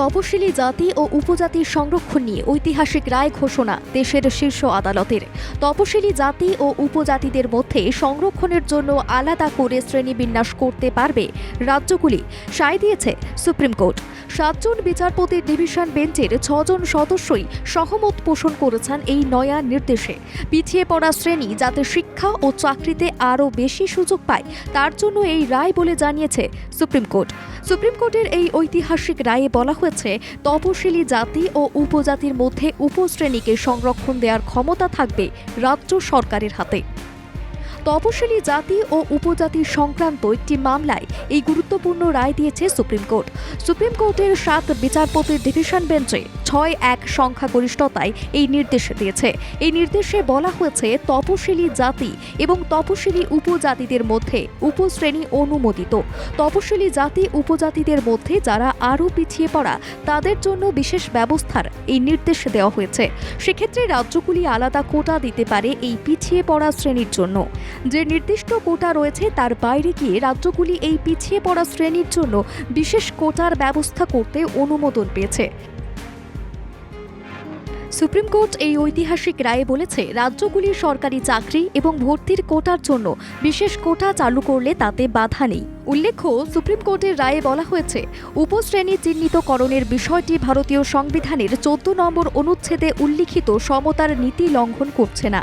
তপশিলি জাতি ও উপজাতির সংরক্ষণ নিয়ে ঐতিহাসিক রায় ঘোষণা দেশের শীর্ষ আদালতের। তপশিলি জাতি ও উপজাতিদের মধ্যে সংরক্ষণের জন্য আলাদা করে শ্রেণীবিন্যাস করতে পারবে রাজ্যগুলি সায় দিয়েছে সুপ্রিম কোর্ট। সাতজন বিচারপতির ডিভিশন বেঞ্চের ছজন সদস্যই সহমত পোষণ করেছেন এই নয়া নির্দেশে। পিছিয়ে পড়া শ্রেণি যাতে শিক্ষা ও চাকরিতে আরও বেশি সুযোগ পায়, তার জন্য এই রায় বলে জানিয়েছে সুপ্রিম কোর্ট। সুপ্রিম কোর্টের এই ঐতিহাসিক রায়ে বলা হয়েছে, তপশিলি জাতি ও উপজাতির মধ্যে উপশ্রেণীকে সংরক্ষণ দেওয়ার ক্ষমতা থাকবে রাজ্য সরকারের হাতে। তপশিলি জাতি ও উপজাতি সংক্রান্ত একটি মামলায় এই গুরুত্বপূর্ণ রায় দিয়েছে সুপ্রিম কোর্ট। সুপ্রিম কোর্টের সাত বিচারপতির ডিভিশন বেঞ্চে ছয় এক সংখ্যাগরিষ্ঠতায় এই নির্দেশ দিয়েছে। এই নির্দেশে বলা হয়েছে তপশিলি জাতি এবং তপশিলি উপজাতিদের মধ্যে উপশ্রেণী অনুমোদিত। তপশিলি জাতি, উপজাতিদের মধ্যে যারা আরও পিছিয়ে পড়া, তাদের জন্য বিশেষ ব্যবস্থার এই নির্দেশ দেওয়া হয়েছে। সেক্ষেত্রে রাজ্যগুলি আলাদা কোটা দিতে পারে এই পিছিয়ে পড়া শ্রেণির জন্য। যে নির্দিষ্ট কোটা রয়েছে তার বাইরে গিয়ে রাজ্যগুলি এই পিছিয়ে পড়া শ্রেণির জন্য বিশেষ কোটার ব্যবস্থা করতে অনুমোদন পেয়েছে। সুপ্রিম কোর্ট এই ঐতিহাসিক রায়ে বলেছে, রাজ্যগুলির সরকারি চাকরি এবং ভর্তির কোটার জন্য বিশেষ কোটা চালু করলে তাতে বাধা নেই। উল্লেখ্য, সুপ্রিম কোর্টের রায়ে বলা হয়েছে, উপশ্রেণী চিহ্নিতকরণের বিষয়টি ভারতীয় সংবিধানের চোদ্দ নম্বর অনুচ্ছেদে উল্লিখিত সমতার নীতি লঙ্ঘন করছে না।